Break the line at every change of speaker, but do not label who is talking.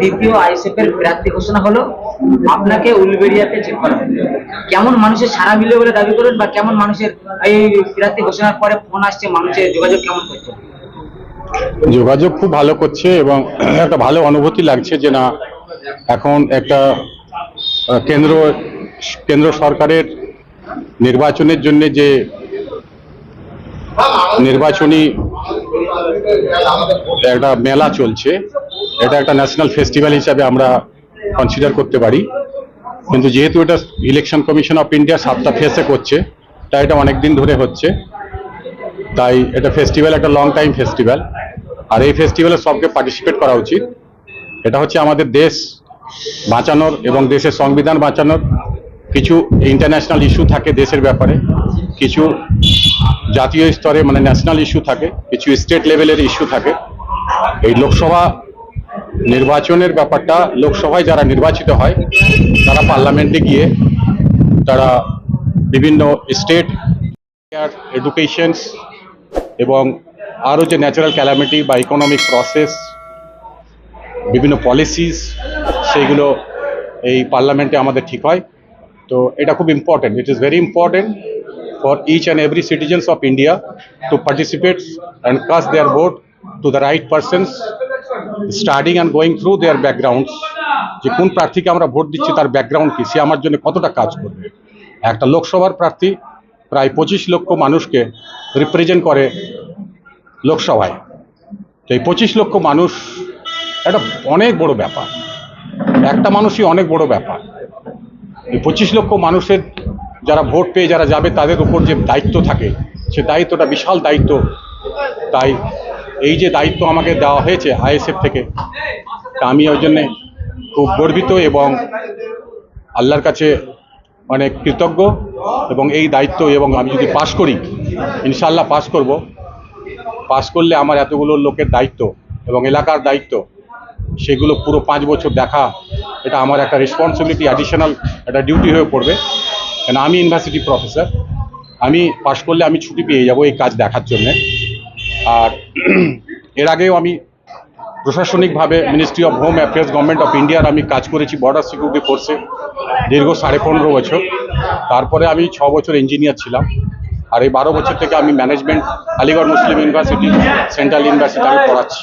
দ্বিতীয় আইএসএফ এর প্রার্থী ঘোষণা হলো আপনাকে উলবেড়িয়াতে চেক করা। কেমন মানুষের সারা মিলে বলে দাবি করেন বা কেমন মানুষের এই প্রার্থী ঘোষণার পরে ফোন আসছে, মানুষের যোগাযোগ কেমন করছে
যোগাযোগ খুব ভালো করছে এবং একটা ভালো অনুভূতি লাগছে যে না, এখন একটা কেন্দ্র কেন্দ্র সরকারের নির্বাচনের জন্য যে নির্বাচনী একটা মেলা চলছে এটা একটা ন্যাশনাল ফেস্টিভ্যাল হিসাবে আমরা কনসিডার করতে পারি। কিন্তু যেহেতু এটা ইলেকশন কমিশন অফ ইন্ডিয়া সাতটা ফেসে করছে, তাই এটা অনেক দিন ধরে হচ্ছে। তাই এটা ফেস্টিভ্যাল একটা লং টাইম ফেস্টিভ্যাল আর এই ফেস্টিভ্যালে সবকে পার্টিসিপেট করা উচিত। এটা হচ্ছে আমাদের দেশ বাঁচানোর এবং দেশের সংবিধান বাঁচানোর কিছু ইন্টারন্যাশনাল ইস্যু থাকে দেশের ব্যাপারে। কিছু জাতীয় স্তরে মানে ন্যাশনাল ইস্যু থাকে, কিছু স্টেট লেভেলের ইস্যু থাকে। এই লোকসভা নির্বাচনের ব্যাপারটা, লোকসভায় যারা নির্বাচিত হয়, তারা পার্লামেন্টে গিয়ে তারা বিভিন্ন স্টেট এডুকেশনস এবং আরও যে ন্যাচারাল ক্যালামিটি বা ইকোনমিক প্রসেস, বিভিন্ন পলিসিস সেইগুলো এই পার্লামেন্টে আমাদের ঠিক হয়। তো এটা খুব important it is very important for each and every citizens of India to participate and cast their vote to the right persons starting and going through their backgrounds যে কোন প্রার্থীকে আমরা ভোট দিচ্ছি, তার ব্যাকগ্রাউন্ড কী? সে আমার জন্য কতটা কাজ করবে? একটা লোকসভার প্রার্থী প্রায় পঁচিশ লক্ষ মানুষকে রিপ্রেজেন্ট করে লোকসভায়। তো এই পঁচিশ লক্ষ মানুষ একটা অনেক বড় ব্যাপার। একটা মানুষই অনেক বড় ব্যাপার। এই পঁচিশ লক্ষ মানুষের যারা ভোট পেয়ে যারা যাবে, তাদের উপর যে দায়িত্ব থাকে, সে দায়িত্বটা বিশাল দায়িত্ব। তাই এই যে দায়িত্ব আমাকে দেওয়া হয়েছে আইএসএফ থেকে, তা আমি ওই জন্যে খুব গর্বিত এবং আল্লাহর কাছে অনেক কৃতজ্ঞ এবং এই দায়িত্ব এবং আমি যদি পাশ করি ইনশাল্লাহ পাশ করব। পাশ করলে আমার এতগুলো লোকের দায়িত্ব এবং এলাকার দায়িত্ব, সেগুলো পুরো পাঁচ বছর দেখা, এটা আমার একটা রেসপন্সিবিলিটি অ্যাডিশনাল একটা ডিউটি হয়ে পড়বে। কেন আমি ইউনিভার্সিটি প্রফেসর আমি পাশ করলে আমি ছুটি পেয়ে যাব এই কাজ দেখার জন্যে। আর এর আগেও আমি প্রশাসনিকভাবে ministry of home affairs government of ইন্ডিয়ার আমি কাজ করেছি বর্ডার সিকিউরিটি ফোর্সে দীর্ঘ সাড়ে পনেরো বছর। তারপরে আমি ছ বছর ইঞ্জিনিয়ার ছিলাম। আর এই বারো বছর থেকে আমি management Aligarh Muslim university central university আমি পড়াচ্ছি।